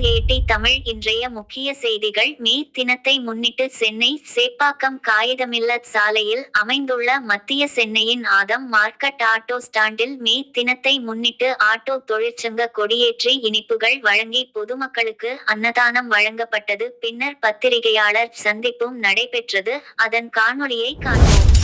ஏடி தமிழ் இன்றைய முக்கிய செய்திகள். மே தினத்தை முன்னிட்டு சென்னை சேப்பாக்கம் காகிதமில்லத் சாலையில் அமைந்துள்ள மத்திய சென்னையின் ஆதம் மார்க்கட் ஆட்டோ ஸ்டாண்டில் மே தினத்தை முன்னிட்டு ஆட்டோ தொழிற்சங்க கொடியேற்றி இனிப்புகள் வழங்கி பொதுமக்களுக்கு அன்னதானம் வழங்கப்பட்டது. பின்னர் பத்திரிகையாளர் சந்திப்பும் நடைபெற்றது. அதன் காணொலியை காண்போம்.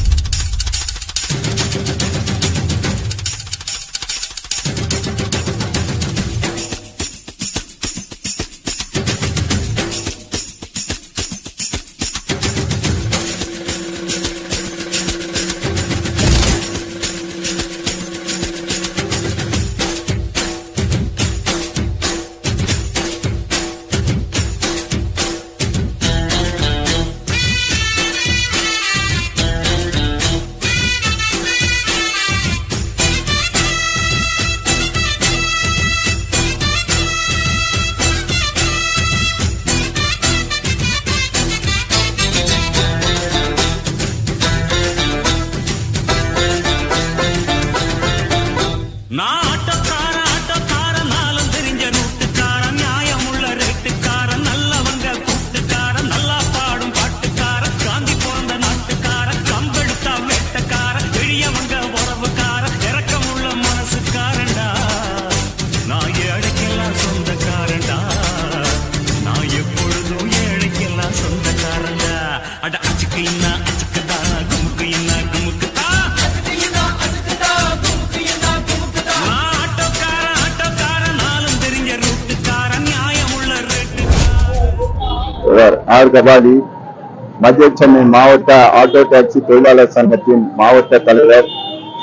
ஆர் கபாலி மத்திய சென்னை மாவட்ட ஆட்டோ டாக்ஸி தொழிலாளர் சங்கத்தின் மாவட்ட தலைவர்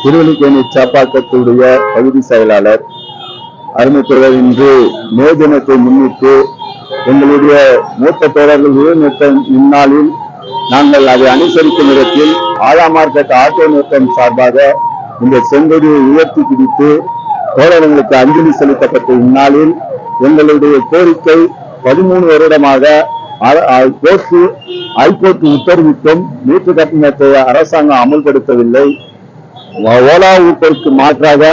திருவல்லிக்கேணி சேப்பாக்கத்துடைய பகுதி செயலாளர். அருமைத்துறைவர் இன்று மே தினத்தை முன்னிட்டு எங்களுடைய மூத்த தோழர்கள் உயர்நிறுத்தம் இந்நாளில் நாங்கள் அதை அனுசரிக்கும் விதத்தில் ஆலா மார்க்கெட் ஆட்டோ நிறுத்தம் சார்பாக இந்த செங்கொடியை உயர்த்தி பிடித்து தோழர்களுக்கு அஞ்சலி செலுத்தப்பட்ட இந்நாளில் எங்களுடைய கோரிக்கை பதிமூணு வருடமாக கோர்ட்டு ஹைகோர்ட் உத்தரவிட்டும் மீட்டு கட்டணத்தை அரசாங்கம் அமல்படுத்தவில்லை. ஓலா ஊப்பருக்கு மாற்றாக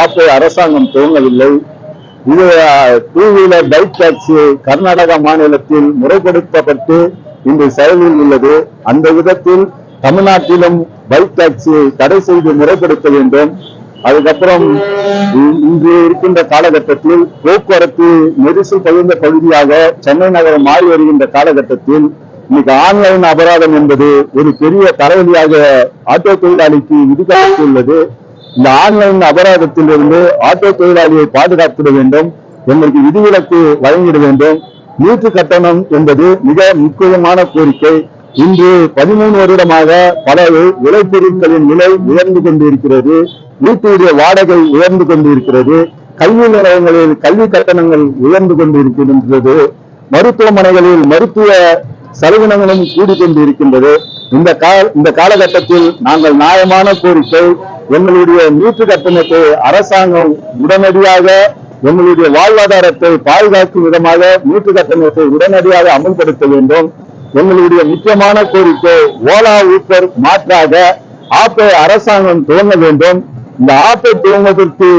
ஆப்பை அரசாங்கம் துவங்கவில்லை. இது two wheeler bike taxi Karnataka மாநிலத்தில் முறைப்படுத்தப்பட்டு இன்று செயலில் உள்ளது. அந்த விதத்தில் தமிழ்நாட்டிலும் பைக் டாக்ஸியை தடை செய்து முறைப்படுத்த வேண்டும். அதுக்கப்புறம் இங்கு இருக்கின்ற காலகட்டத்தில் போக்குவரத்து நெரிசல் பகிர்ந்த பகுதியாக சென்னை நகரம் மாறி வருகின்ற காலகட்டத்தில் இன்னைக்கு ஆன்லைன் அபராதம் என்பது ஒரு பெரிய தலைவலியாக ஆட்டோ தொழிலாளிக்கு விதிக்கப்பட்டுள்ளது. இந்த ஆன்லைன் அபராதத்தில் இருந்து ஆட்டோ தொழிலாளியை பாதுகாத்திட வேண்டும் எங்களுக்கு விதிவிலக்கு வழங்கிட வேண்டும். நீட்டு கட்டணம் என்பது மிக முக்கியமான கோரிக்கை. இன்று பதிமூணு வருடமாக பல விளைபொருட்களின் நிலை உயர்ந்து கொண்டிருக்கிறது. வீட்டுடைய வாடகை உயர்ந்து கொண்டிருக்கிறது கல்வி நிலையங்களில் கல்வி கட்டணங்கள் உயர்ந்து கொண்டிருக்கின்றது மருத்துவமனைகளில் மருத்துவ செலவினங்களும் கூடிக்கொண்டிருக்கின்றது. இந்த கால இந்த காலகட்டத்தில் நாங்கள் நியாயமான கோரிக்கை எங்களுடைய மீட்டு கட்டணத்தை அரசாங்கம் உடனடியாக எங்களுடைய வாழ்வாதாரத்தை பாதுகாக்கும் விதமாக மீட்டு கட்டணத்தை உடனடியாக அமல்படுத்த வேண்டும். எங்களுடைய முக்கியமான கோரிக்கை ஓலா ஊப்பர் மாற்றாக ஆப்பை அரசாங்கம் துவங்க வேண்டும். இந்த ஆப்பை துவங்குவதற்கு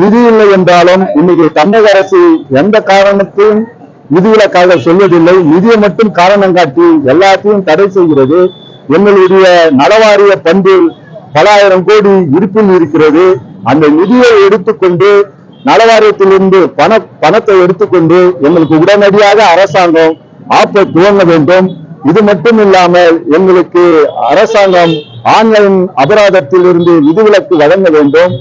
நிதி இல்லை என்றாலும் இன்னைக்கு தமிழக அரசு எந்த காரணத்தையும் விதிவிலக்காக சொல்வதில்லை. நிதியை மட்டும் காரணம் காட்டி எல்லாத்தையும் தடை செய்கிறது. எங்களுடைய நலவாரிய பண்டில் பல ஆயிரம் கோடி இருப்பில் இருக்கிறது. அந்த நிதியை எடுத்துக்கொண்டு நலவாரியத்திலிருந்து பண பணத்தை எடுத்துக்கொண்டு எங்களுக்கு உடனடியாக அரசாங்கம் ஆப்பை துவங்க வேண்டும். இது மட்டும் இல்லாமல் எங்களுக்கு அரசாங்கம் ஆன்லைன் அபராதத்தில் இருந்து விதிவிலக்கு வழங்க வேண்டும்.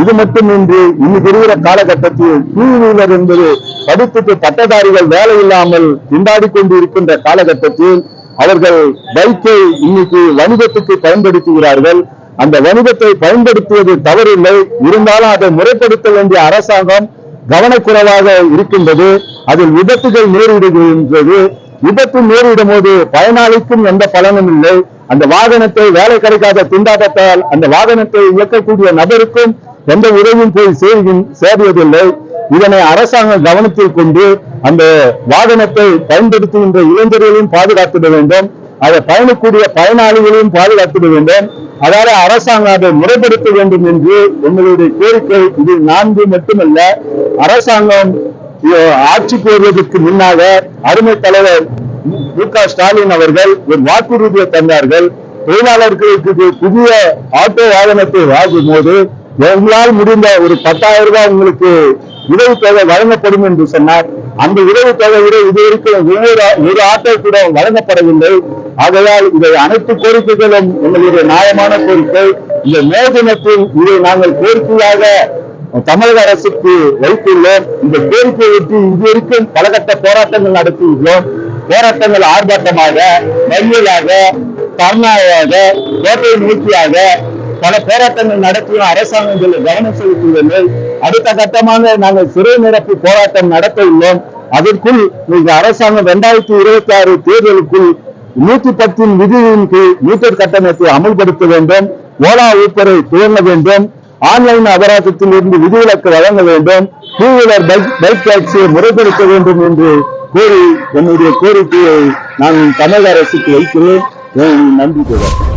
இது மட்டுமின்றி இன்னைக்கு இருக்கிற காலகட்டத்தில் டூ வீலர் என்பது படித்துட்டு பட்டதாரிகள் வேலை இல்லாமல் திண்டாடி கொண்டு இருக்கின்ற காலகட்டத்தில் அவர்கள் பைக்கை இன்னைக்கு வணிகத்துக்கு பயன்படுத்துகிறார்கள். அந்த வணிகத்தை பயன்படுத்துவது தவறில்லை. இருந்தாலும் அதை முறைப்படுத்த வேண்டிய அரசாங்கம் கவனக்குறைவாக இருக்கின்றது. அதில் விபத்துகள் நேரிடுகின்றது. விபத்து நேரிடும் போது பயனாளிக்கும் எந்த பலனும் இல்லை. அந்த வாகனத்தை வேலை கிடைக்காத திண்டாட்டத்தால் அந்த வாகனத்தை இயக்கக்கூடிய நபருக்கும் எந்த உதவியும் போய் சேர்கின் சேர்வதில்லை இதனை அரசாங்கம் கவனத்தில் கொண்டு அந்த வாகனத்தை பயன்படுத்துகின்ற இளைஞர்களையும் பாதுகாத்திட வேண்டும். அதை பயணக்கூடிய பயனாளிகளையும் பாதுகாத்திட வேண்டும். அதாவது அரசாங்கம் அதை முறைப்படுத்த வேண்டும் என்று எங்களுடைய கோரிக்கை இது நான்கு மட்டுமல்ல. அரசாங்கம் ஆட்சி ஆட்சிக்கு வருவதற்கு முன்னாக அருமை தலைவர் மு க ஸ்டாலின் அவர்கள் ஒரு வாக்குறுதியை தந்தார்கள். தொழிலாளர்களுக்கு புதிய ஆட்டோ வாகனத்தை வாங்கும் போது உங்களால் முடிந்த ஒரு பத்தாயிரம் ரூபாய் உங்களுக்கு உதவித்தொகை வழங்கப்படும் என்று சொன்னார். அந்த உதவித்தொகை விட இதுவரைக்கும் ஒரு ஆட்டோ கூட வழங்கப்படவில்லை. ஆகையால் இதை அனைத்து கோரிக்கைகளும் எங்களுடைய நியாயமான கோரிக்கை. இந்த மே தினத்தில் இதை நாங்கள் கோரிக்கையாக தமிழக அரசுக்கு வைத்துள்ளோம். இந்த கோரிக்கையை ஒட்டி இதுவரைக்கும் பலகட்ட போராட்டங்கள் நடத்தியுள்ளோம். போராட்டங்கள் ஆர்ப்பாட்டமாக மறியலாக தர்ணாவாக கோட்டை நோக்கியாக பல போராட்டங்கள் நடத்தியும் அரசாங்கங்கள் கவனம் செலுத்தியுள்ளனர் அடுத்த கட்டமாக நாங்கள் சிறை நிரப்பு போராட்டம் நடத்த உள்ளோம். அதற்குள் இந்த அரசாங்கம் இரண்டாயிரத்தி இருபத்தி ஆறு தேர்தலுக்குள் நூத்தி பத்தின் விதியின் கீழ் மீட்டர் கட்டணத்தை அமல்படுத்த வேண்டும். ஓலா ஊப்பரை துவங்க வேண்டும். ஆன்லைன் அபராதத்தில் இருந்து விதிவிலக்கு வழங்க வேண்டும். டூ வீலர் பைக் பைக் டாக்ஸியை முறைப்படுத்த வேண்டும் என்று கோரி என்னுடைய கோரிக்கையை நான் தமிழக அரசுக்கு வைக்கிறேன். நன்றி தொடர்